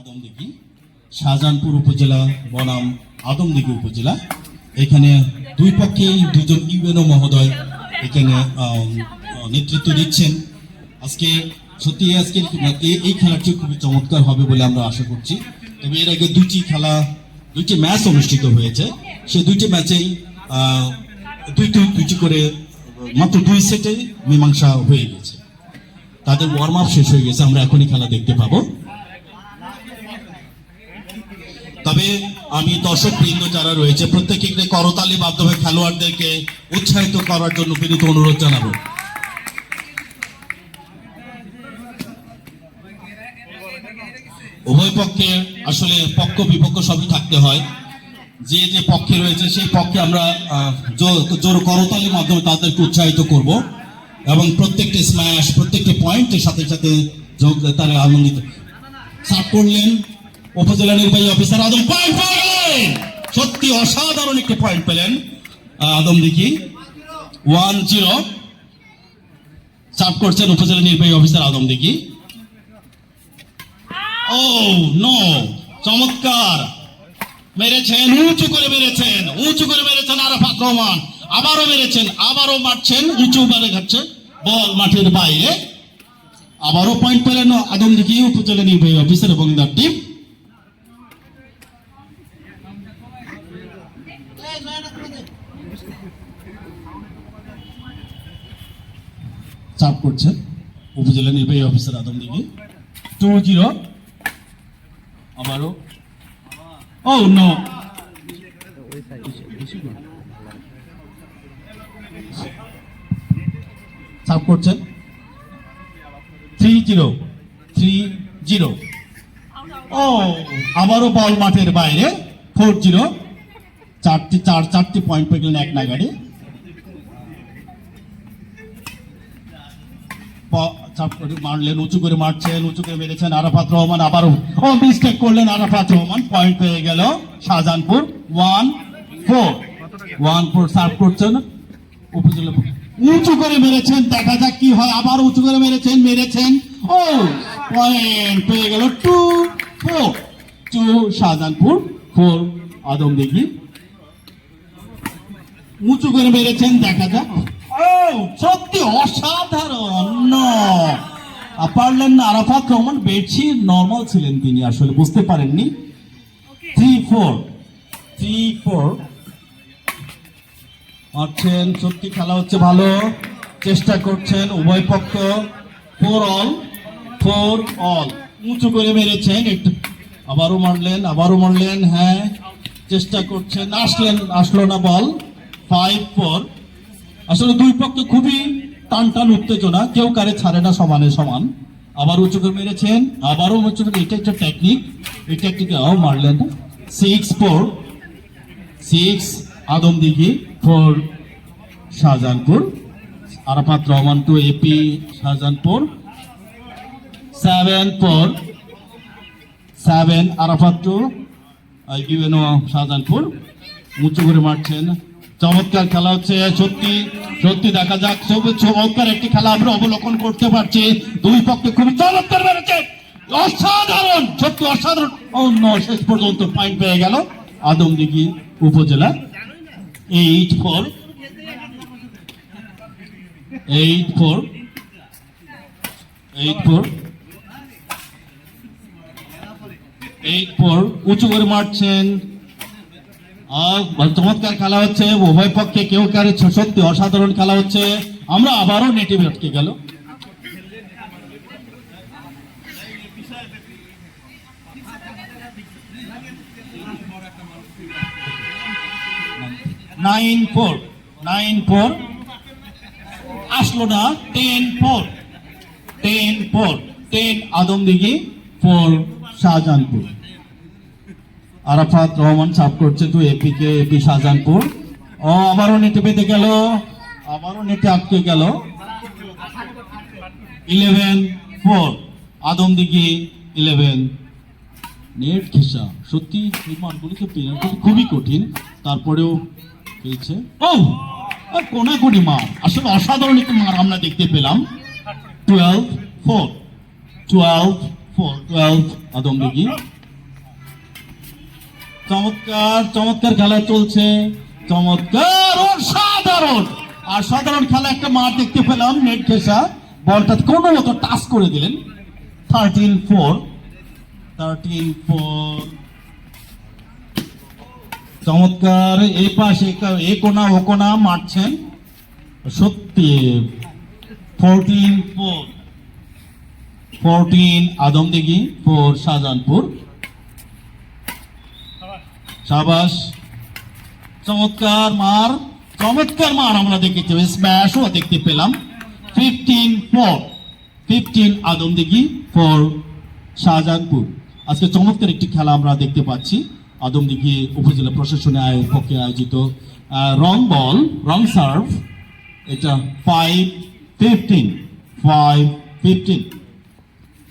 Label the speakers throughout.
Speaker 1: আদমদিঘি, শাহজাহানপুর উপজেলা, বনাম আদমদিঘি উপজেলা। এখানে দুই পক্ষেই দুজন ইউএনও মহোদয় এখানে নেতৃত্ব দিচ্ছেন। আজকে সত্যি আজকে এই খেলাটি খুবই চমৎকার হবে বলে আমরা আশা করছি। তবে এর আগে দুটি খেলা, দুইটি ম্যাচ অনুষ্ঠিত হয়েছে। সে দুইটি ম্যাচেই দুইটি দুইটি করে, মাত্র দুই সেটে মীমাংসা হয়ে গেছে। তাদের ওয়ার্ম আপ শেষ হয়ে গেছে, আমরা এখনই খেলা দেখতে পাবো। তবে আমি দর্শক বৃন্দ যারা রয়েছে প্রত্যেকে করতালির মাধ্যমে খেলোয়াড়দেরকে উৎসাহিত করার জন্য বিনীত অনুরোধ জানাব। উভয় পক্ষে আসলে পক্ষ বিপক্ষ সবই থাকতে হয়। যে যে পক্ষে রয়েছে, সেই পক্ষে আমরা জোর করতালির মাধ্যমে তাদেরকে উৎসাহিত করব এবং প্রত্যেকটি স্ম্যাশ প্রত্যেকটি পয়েন্টের সাথে সাথে যোগ, তারা আনন্দিত। সার্ভ করলেন। উপজেলা নির্বাহী অফিসার আদম পয়েন্ট পেলেন সত্যি অসাধারণ একটি পয়েন্ট পেলেন। আদম দেখি। ওয়ান জিরো সার্ভ করছেন উপজেলা নির্বাহী অফিসার আদম দেখি। ও নো চমৎকার। মেরেছেন, উঁচু করে মেরেছেন, উঁচু করে মেরেছেন আরাফাত রহমান। আবারও মেরেছেন, আবারও মারছেন, উঁচু বারে ঘাটছে। বল মাঠের বাইরে। আবারও পয়েন্ট পেলেন আদম দিকে উপজেলা নির্বাহী অফিসার এবং তার টিম চাপ করছেন উপজেলা নির্বাহী অফিসার আদম দিকে টু জিরো। আবারও ও নো সাব করছেন থ্রি জিরো থ্রি জিরো ও, আবারও বল মাঠের বাইরে। ফোর জিরো চারটি, চার, চারটি পয়েন্ট পেয়ে গেলেন এক করে মারলেন, উঁচু করে মারছেন, উঁচু করে মেরেছেন আরাফাত রহমান আবারও। ও মিস্টেক করলেন আরাফাত রহমান পয়েন্ট পেয়ে গেল Shahjahanpur. One four one four serve করছেন। উঁচু করে মেরেছেন, দেখা যাক কি হয়। আবার উঁচু করে মেরেছেন মেরেছেন। ও পয়েন্ট পেয়ে গেল two four two Shahjahanpur four Adam Adamdighi. উঁচু করে মেরেছেন দেখা যাক। ও সত্যি অসাধারণ। পারলেন না আরাফাত রহমান বেশি নর্মাল ছিলেন তিনি আসলে বুঝতে পারেননি। থ্রি ফোর থ্রি ফোর মারছেন সত্যি খেলা হচ্ছে ভালো। চেষ্টা করছেন উভয় পক্ষ। ফোর অল ফোর অল উঁচু করে মেরেছেন একটু আবারও মারলেন আবারও মারলেন হ্যাঁ। চেষ্টা করছেন আসলেন আসলো না বল ফাইভ ফোর আসলে দুই পক্ষ খুবই টান টান উত্তেজনা। কেউ কারে ছাড়ে না সমানে সমান। আবার উঁচু করে মেরেছেন, আবারও উঁচু করে এটা একটা টেকনিক এই টেকনিকটাও মারলেন। Six four six Adamdighi four Shahjahanpur. Arafat Rahman two AP Shahjahanpur. Seven four seven Arafat two UNO Shahjahanpur. উঁচু করে মারছেন চমৎকার খেলা হচ্ছে, সত্যি সত্যি দেখা যাক। চমৎকার একটি খেলা আমরা অবলোকন করতে পারছি। দুই পক্ষে খুবই চমৎকার মেরেছে অসাধারণ, সত্যি অসাধারণ। অন্য শেষ পর্যন্ত পয়েন্ট পেয়ে গেল। Adamdighi Upazila. Eight four eight four eight four eight four উঁচু করে মারছেন। চমৎকার খেলা হচ্ছে, উভয় পক্ষে কেউ কারে সত্যি অসাধারণ খেলা হচ্ছে। আমরা আবারও নেটিভ আটকে গেল। Nine four nine four. আসলো না, ten four. Ten four, ten Adamdighi four Shahjahanpur. Arafat Rahman সাফ করছে তো এপি কে এপি শাহজাহানপুর। ও, আবারও নেটে পেতে গেল। আবারও নেটে আটকে গেল। Eleven four Adamdighi eleven net ঘেসা সত্যি মানগুলিকে পেনাল্টি খুবই কঠিন। তারপরেও পেয়েছে ও, আর কোনাকুনি মার। আসলে অসাধারণ একটি মার আমরা দেখতে পেলাম। Twelve four twelve four twelve Adamdighi চমৎকার চমৎকার খেলা চলছে। চমৎকার, অসাধারণ। আর সাধারণ খেলা একটা মাঠ দেখতে পেলাম, নেট ঘেসা বলটা কোনো মতো টাচ করে দিলেন। থার্টিন ফোর থার্টিন ফোর চমৎকার, এ পাশে এ কোনা, ও কোনা মারছেন। সত্যি। Fourteen four fourteen Adamdighi four Shahjahanpur. সাবাস, চমৎকার মার চমৎকার মার আমরা দেখেছি। স্ম্যাশও দেখতে পেলাম। Fifteen four fifteen Adamdighi four Shahjahanpur. আজকে চমৎকার একটি খেলা আমরা দেখতে পাচ্ছি। আদমদিঘি উপজেলা প্রশাসনের পক্ষে আয়োজিত রং বল রং সার্ভ এটা ফাইভ ফিফটিন ফাইভ ফিফটিন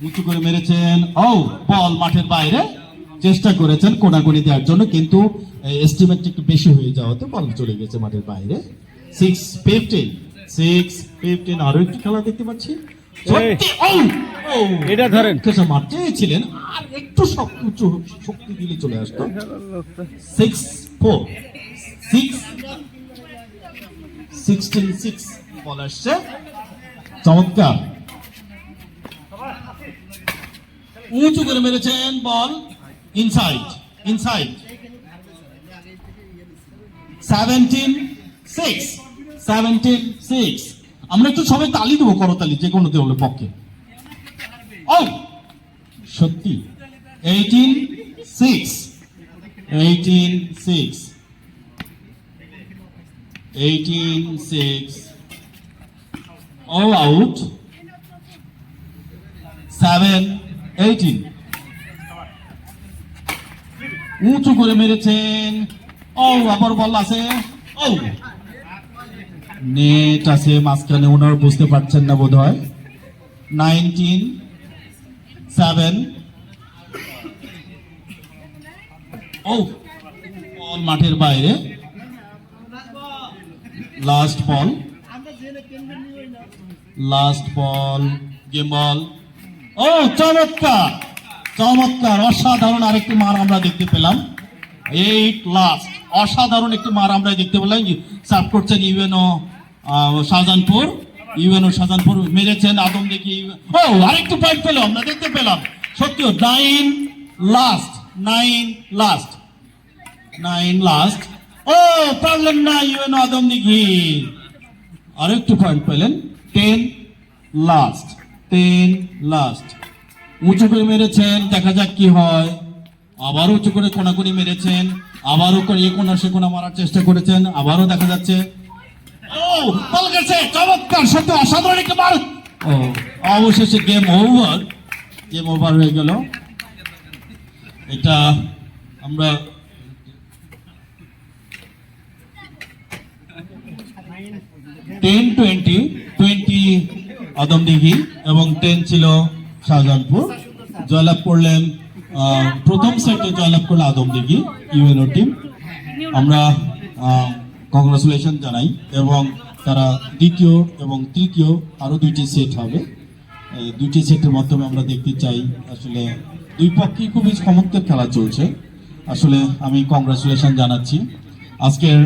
Speaker 1: উঁচু করে মেরেছেন। ও বল মাঠের বাইরে। চেষ্টা করেছেন কোনাকুনি দেওয়ার জন্য কিন্তু এস্টিমেট একটু বেশি হয়ে যাওয়াতে বল চলে গেছে মাঠের বাইরে। সিক্স ফিফটিন সিক্স ফিফটিন আরও একটু খেলা দেখতে পাচ্ছি। ও, ও,
Speaker 2: এটা ধরেন।
Speaker 1: মাঠ চেয়েছিলেন আর একটু শক্তি উঁচু শক্তি দিলে চলে আসতো। Six four six sixteen six ball আসছে। চমৎকার। উঁচু করে মেরেছেন ball inside inside seventeen six seventeen six আমরা একটু সবাই তালি দেবো করতালি যে কোনো দেওয়ালের পক্ষে। ও সত্যি। Eighteen six eighteen six eighteen six all out seven eighteen উঁচু করে মেরেছেন। ও, আবার বল আছে। ও। নেট আছে মাঝখানে, ওনারা বুঝতে পারছেন না বোধ হয় নাইনটিন, সেভেন। ও, বল মাঠের বাইরে। Last ball. Last ball, game ball. ও, চমৎকার। চমৎকার, অসাধারণ আরেকটি মার আমরা দেখতে পেলাম। এইট লাস্ট অসাধারণ একটি মার আমরা দেখতে পেলাম। সার্ভ করছেন ইউএনও শাহজাহানপুর। ইউএনও শাহজাহানপুর মেরেছেন, আদম দেখি ও, আরেকটু পয়েন্ট পেলাম আমরা দেখতে পেলাম। সত্যি nine last nine last nine last ও, পারলেন না ইউএনও আদম দিঘি আরেকটু পয়েন্ট পেলেন টেন লাস্ট টেন লাস্ট উঁচু করে মেরেছেন, দেখা যাক কি হয়। আবারও উঁচু করে কোনাকুনি মেরেছেন, আবারও করে কোনা সে কোনা মারার চেষ্টা করেছেন, আবারও দেখা যাচ্ছে। ও চমৎকার, সত্য, অসাধারণ ও, অবশেষে গেম ওভার গেম ওভার হয়ে গেল। এটা আমরা টেন টোয়েন্টি টোয়েন্টি আদমদিঘি এবং টেন ছিল শাহজাহানপুর, জয়লাভ করলেন প্রথম সেটে জয়লাভ করল আদমদিঘি ইউএনও টিম আমরা কংগ্রাচুলেশন জানাই এবং তারা দ্বিতীয় এবং তৃতীয় আরও দুইটি সেট হবে। দুইটি সেটের মাধ্যমে আমরা দেখতে চাই আসলে দুই পক্ষেই খুবই চমৎকার খেলা চলছে। আসলে আমি কংগ্রাচুলেশন জানাচ্ছি। আজকের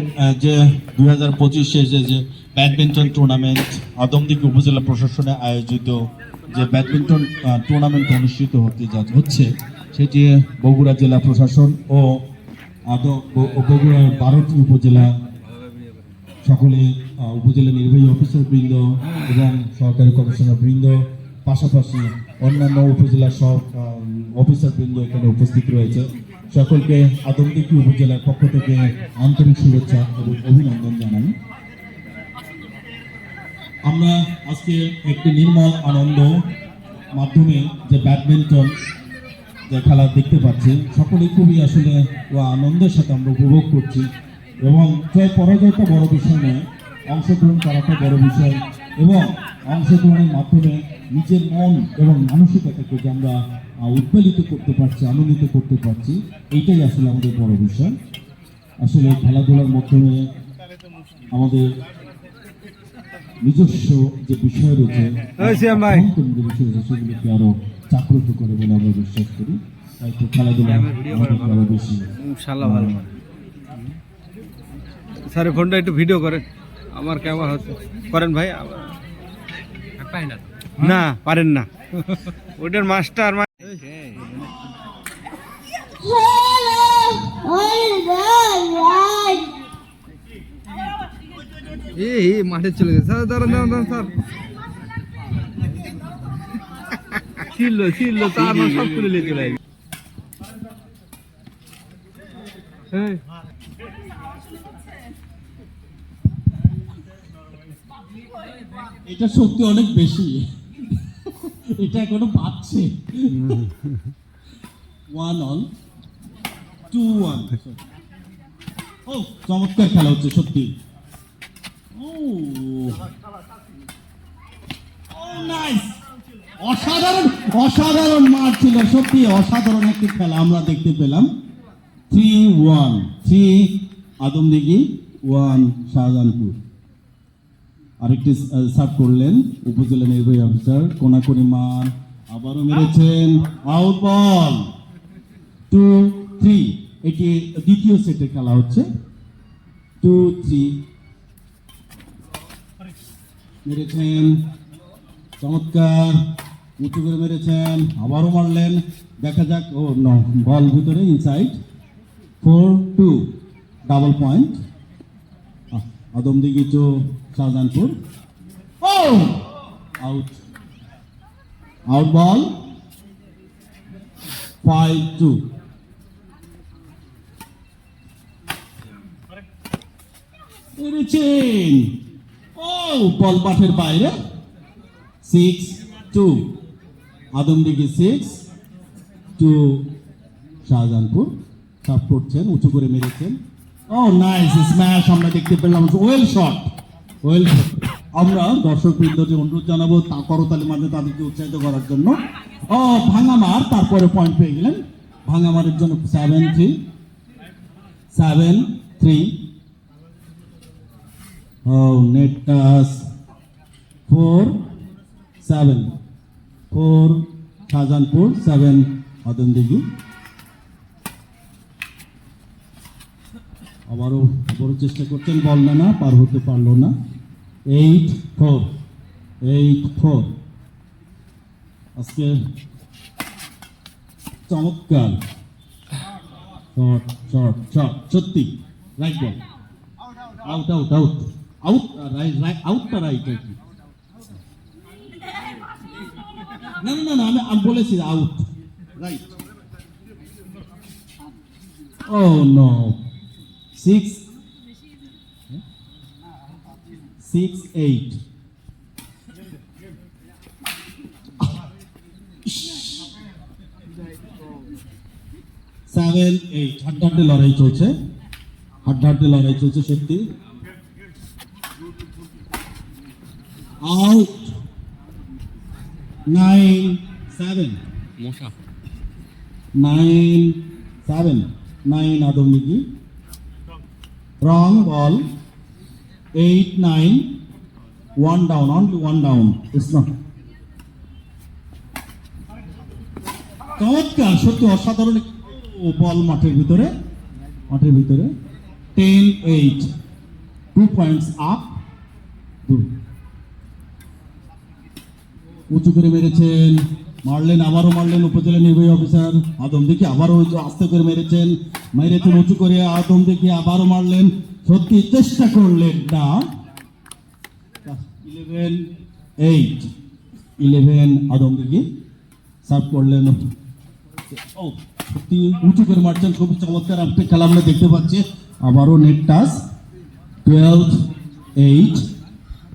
Speaker 1: যে দুই হাজার পঁচিশ যে ব্যাডমিন্টন টুর্নামেন্ট আদমদিঘি উপজেলা প্রশাসনে আয়োজিত যে ব্যাডমিন্টন টুর্নামেন্ট অনুষ্ঠিত হতে যা, হচ্ছে, সেটি বগুড়া জেলা প্রশাসন ও বগুড়ার বারোটি উপজেলা সকলে উপজেলা নির্বাহী অফিসার বৃন্দ এবং সহকারী কমিশনার বৃন্দ, পাশাপাশি অন্যান্য উপজেলা সব অফিসার বৃন্দ এখানে উপস্থিত রয়েছে। সকলকে আদমদিঘি উপজেলার পক্ষ থেকে আন্তরিক শুভেচ্ছা এবং অভিনন্দন জানাই। আমরা আজকে একটি নির্মল আনন্দ মাধ্যমে যে ব্যাডমিন্টন যে খেলা দেখতে পাচ্ছি, সকলে খুবই আসলে ও আনন্দের সাথে আমরা উপভোগ করছি এবং জয় পরাজয়টা বড় বিষয় নয়, অংশগ্রহণ করাটা বড় বিষয় এবং অংশগ্রহণের মাধ্যমে নিজের মন এবং মানসিকতাকে যে আমরা উদ্বেলিত করতে পারছি, আনন্দিত করতে পারছি, এইটাই আসলে আমাদের বড় বিষয়। আসলে খেলাধুলার মাধ্যমে আমাদের নিজস্ব যে বিষয় রয়েছে
Speaker 2: ওই শ্যাম ভাই।
Speaker 1: অভ্যন্তরীণ যে বিষয় রয়েছে সেগুলোকে আরও জাগ্রত করে বলে আমরা বিশ্বাস করি। তাই তো খেলাধুলা আরও বেশি
Speaker 2: শালা স্যার ফোনটা একটু ভিডিও করেন। আমার ক্যামেরা হচ্ছে। করেন ভাই। না পারেন না। ওটার মাস্টার এই মাঠে চলে গেছে। স্যার দাঁড়ান দাঁড়ান দাঁড়ান স্যার। ছিল ছিল তার সব তুলে নিয়ে চলে আসবে।
Speaker 1: এটা সত্যি অনেক বেশি। এটা এখনও পাচ্ছে ওয়ান অল টু ওয়ান ও চমৎকার খেলা হচ্ছে সত্যি। অসাধারণ অসাধারণ মার ছিল, সত্যি অসাধারণ একটি খেলা আমরা দেখতে পেলাম। Three one three Adamdighi one Shahjahanpur. আরেকটি সার্ভ করলেন উপজেলা নির্বাহী অফিসার কোনাকুনি মান আবারও মেরেছেন। আউট বল টু থ্রি এটি দ্বিতীয় সেটে খেলা হচ্ছে। টু থ্রি মেরেছেন। চমৎকার। উঁচু করে মেরেছেন। আবারও মারলেন। দেখা যাক, ও বল ভিতরে inside four two double point Adamdighi two Shahjahanpur. ও out out ball five two মেরেছেন। ও বল মাঠের বাইরে। Six two Adamdighi six two Shahjahanpur. সাপ করছেন উঁচু করে মেরেছেন। ও নাইস স্ম্যাশ আমরা দেখতে পেলাম ওয়েল শট ওয়েল শট আমরা দর্শক বৃন্দকে অনুরোধ জানাব, তা করতালি মাঝে তাদেরকে উৎসাহিত করার জন্য। ও ভাঙামার তারপরে পয়েন্ট পেয়ে গেলেন। ভাঙামারের জন্য সেভেন থ্রি সেভেন থ্রি ও net touch four seven four Shahjahanpur seven Adamdighi আবারও আবারও চেষ্টা করছেন, বল না না, পার হতে পারল না। এইট ফোর এইট ফোর আজকে চমৎকার। শট শট শট সত্যি right ball out out out out আউটটা right আর কি না না না আমি বলেছি আউট রাইট ও no six six eight seven eight হাড্ডাহাড্ডি লড়াই চলছে হাড্ডাহাড্ডি লড়াই চলছে সত্যি out nine seven nine seven nine Adamdighi wrong ball eight nine one down only one down it's not চমৎকার সত্যি অসাধারণ বল মাঠের ভিতরে মাঠের ভিতরে. Ten eight two points up উঁচু করে মেরেছেন। মারলেন, আবারও মারলেন উপজেলা নির্বাহী অফিসার আদম দেখি আবারও আস্তে করে মেরেছেন। মেরেছেন উঁচু করে, আদম দেখি আবারও মারলেন। সত্যি চেষ্টা করলেন না। ইলেভেন এইট ইলেভেন আদম দেখি সার্ভ করলেন। সত্যি উঁচু করে মারছেন খুবই চমৎকার একটা খেলা আমরা দেখতে পাচ্ছি। আবারও নেট টাচ টুয়েলভ এইট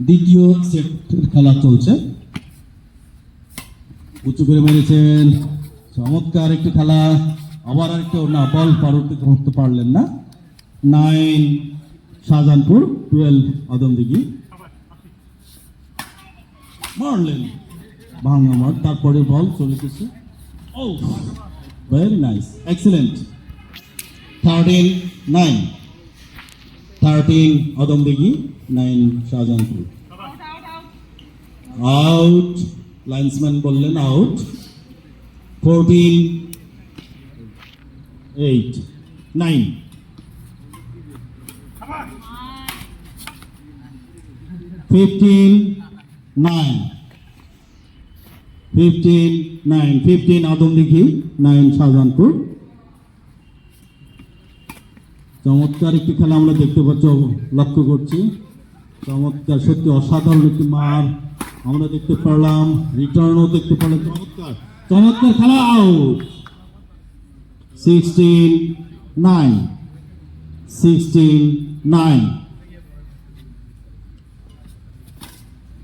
Speaker 1: দ্বিতীয় সেট খেলা চলছে। উঁচু করে মেরেছেন। চমৎকার একটি খেলা। আবার আরেকটা না, বল পারতে করতে পারলেন না। Nine, Shahjahanpur, twelve, Adamdighi. মারলেন। ভাঙা মার তারপরে বল চলে গেছে ও very nice excellent thirteen nine thirteen Adamdighi nine Shahjahanpur. Out linesman বললেন out fourteen eight nine fifteen nine fifteen nine fifteen Adamdighi nine Shahjahanpur. চমৎকার একটি খেলা আমরা দেখতে পাচ্ছি, লক্ষ্য করছি। চমৎকার, সত্যি অসাধারণ একটি মার আমরা দেখতে পারলাম রিটার্নও দেখতে পারলাম, চমৎকার। চমৎকার খেলা out sixteen nine sixteen nine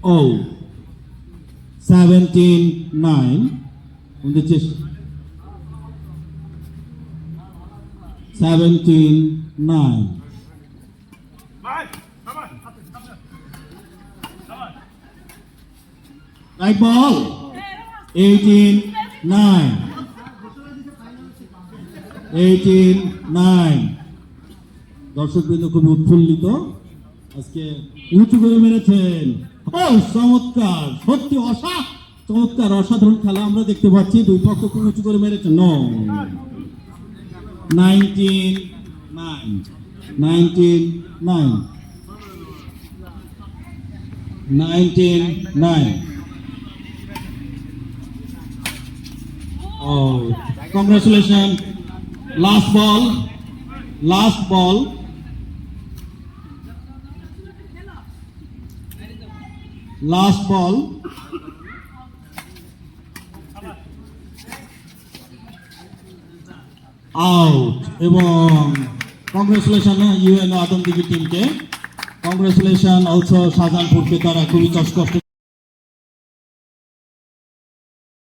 Speaker 1: ও সেভেন্টিন নাইন আমাদের চেষ্টা seventeen nine right ball eighteen nine eighteen nine দর্শকবৃন্দ খুব উৎফুল্লিত। আজকে উঁচু করে মেরেছেন। ও, চমৎকার। সত্যি অসা চমৎকার, অসাধারণ খেলা আমরা দেখতে পাচ্ছি। দুই পক্ষ খুব উঁচু করে মেরেছেন। No nineteen nine nineteen nine nineteen nine Congratulations. Last ball. Last ball. Last ball. Out এবং কংগ্রেচুলেশন ইউএনও আদমদিঘি টিমকে কংগ্রেচুলেশন অলসো শাহজাহানপুরকে তারা খুবই কষ্ট